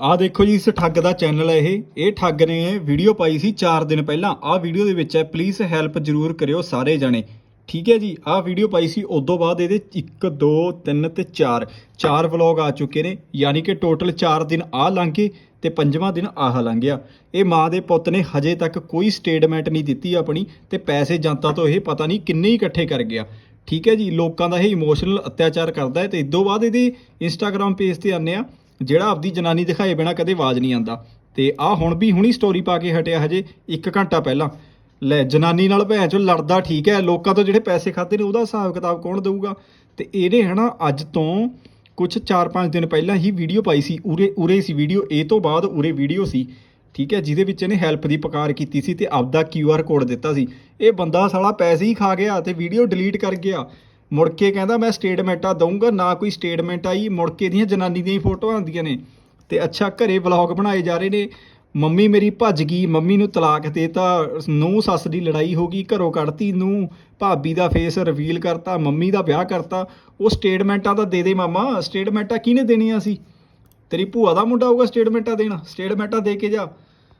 ਆ ਦੇਖੋ ਜੀ, ਇਸ ਠੱਗ ਦਾ ਚੈਨਲ ਹੈ ਇਹ। ਇਹ ਠੱਗ ਨੇ ਵੀਡੀਓ ਪਾਈ ਸੀ 4 ਦਿਨ ਪਹਿਲਾਂ। ਆ ਵੀਡੀਓ ਦੇ ਵਿੱਚ ਹੈ ਪਲੀਜ਼ ਹੈਲਪ ਜ਼ਰੂਰ ਕਰਿਓ ਸਾਰੇ ਜਣੇ। ਠੀਕ ਹੈ ਜੀ ਆ ਵੀਡੀਓ ਪਾਈ ਸੀ, ਉਦੋਂ ਬਾਅਦ ਇਹਦੇ 1 2 3 ਤੇ 4 ਚਾਰ ਵਲੌਗ ਆ ਚੁੱਕੇ ਨੇ, ਯਾਨੀ ਕਿ ਟੋਟਲ 4 ਦਿਨ ਆ ਲੰਘ ਗਏ ਤੇ ਪੰਜਵਾਂ ਦਿਨ ਆਹ ਲੰਘ ਗਿਆ। ਇਹ ਮਾਂ ਦੇ ਪੁੱਤ ਨੇ ਹਜੇ ਤੱਕ ਕੋਈ ਸਟੇਟਮੈਂਟ ਨਹੀਂ ਦਿੱਤੀ ਆਪਣੀ ਤੇ ਪੈਸੇ ਜਨਤਾ ਤੋਂ ਇਹ ਪਤਾ ਨਹੀਂ ਕਿੰਨੇ ਹੀ ਇਕੱਠੇ ਕਰ ਗਿਆ। ਠੀਕ ਹੈ ਜੀ, ਲੋਕਾਂ ਦਾ ਇਹ ਇਮੋਸ਼ਨਲ ਅਤਿਆਚਾਰ ਕਰਦਾ ਹੈ ਤੇ ਤੋਂ ਬਾਅਦ ਇਹਦੇ ਇੰਸਟਾਗ੍ਰam ਪੇਜ ਤੇ ਆਨੇ ਆ ਜਿਹੜਾ ਆਪਦੀ ਜਨਾਨੀ ਦਿਖਾਏ ਬਿਨਾ ਕਦੇ ਆਵਾਜ਼ ਨਹੀਂ ਆਂਦਾ ਤੇ ਆ ਹੁਣ ਵੀ ਹੁਣੀ ਸਟੋਰੀ ਪਾ ਕੇ ਹਟਿਆ ਹਜੇ 1 ਘੰਟਾ ਪਹਿਲਾਂ। ਲੈ, ਜਨਾਨੀ ਨਾਲ ਭੈਣ ਚੋ ਲੜਦਾ ਠੀਕ ਹੈ, ਲੋਕਾਂ ਤੋਂ ਜਿਹੜੇ ਪੈਸੇ ਖਾਦੇ ਨੇ ਉਹਦਾ ਹਿਸਾਬ ਕਿਤਾਬ ਕੌਣ ਦੇਊਗਾ? ਤੇ ਇਹਨੇ ਹਨਾ ਅੱਜ ਤੋਂ ਕੁਝ 4-5 ਦਿਨ ਪਹਿਲਾਂ ਹੀ ਵੀਡੀਓ ਪਾਈ ਸੀ, ਉਰੇ ਉਰੇ ਸੀ ਵੀਡੀਓ ਇਹ ਤੋਂ ਬਾਅਦ ਉਰੇ ਵੀਡੀਓ ਸੀ। ਠੀਕ ਹੈ, ਜਿਹਦੇ ਵਿੱਚ ਇਹਨੇ ਹੈਲਪ ਦੀ ਪੁਕਾਰ ਕੀਤੀ ਸੀ ਤੇ ਆਪਦਾ ਕਿਊ ਆਰ ਕੋਡ ਦਿੱਤਾ ਸੀ। ਇਹ ਬੰਦਾ ਸਾਲਾ ਪੈਸੇ ਹੀ ਖਾ ਗਿਆ ਤੇ ਵੀਡੀਓ ਡਿਲੀਟ ਕਰ ਗਿਆ। ਮੁੜ ਕੇ ਕਹਿੰਦਾ, ਮੈਂ ਸਟੇਟਮੈਂਟਾਂ ਦਊਂਗਾ, ਨਾ ਕੋਈ ਸਟੇਟਮੈਂਟ ਆਈ। ਮੁੜ ਕੇ ਦੀਆਂ ਜਨਾਨੀ ਦੀਆਂ ਹੀ ਫੋਟੋਆਂ ਆਉਂਦੀਆਂ ਨੇ। ਤੇ ਅੱਛਾ, ਘਰੇ ਵਲੌਗ ਬਣਾਏ ਜਾ ਰਹੇ ਨੇ। ਮੰਮੀ ਮੇਰੀ ਭੱਜ ਗਈ, ਮੰਮੀ ਨੂੰ ਤਲਾਕ ਦੇਤਾ। ਨੂੰ ਸੱਸ ਦੀ ਲੜਾਈ ਹੋ ਗਈ, ਘਰੋਂ ਕੱਢਤੀ ਨੂੰ ਭਾਬੀ ਦਾ ਫੇਸ ਰਿਵੀਲ ਕਰਤਾ, ਮੰਮੀ ਦਾ ਵਿਆਹ ਕਰਤਾ। ਉਹ ਸਟੇਟਮੈਂਟਾਂ ਤਾਂ ਦੇ ਦੇ ਮਾਮਾ ਸਟੇਟਮੈਂਟਾਂ ਕਿਹਨੇ ਦੇਣੀਆਂ ਸੀ? ਤੇਰੀ ਭੂਆ ਦਾ ਮੁੰਡਾ ਹੋਊਗਾ ਸਟੇਟਮੈਂਟਾਂ ਦੇਣਾ ਸਟੇਟਮੈਂਟਾਂ ਦੇ ਕੇ ਜਾ।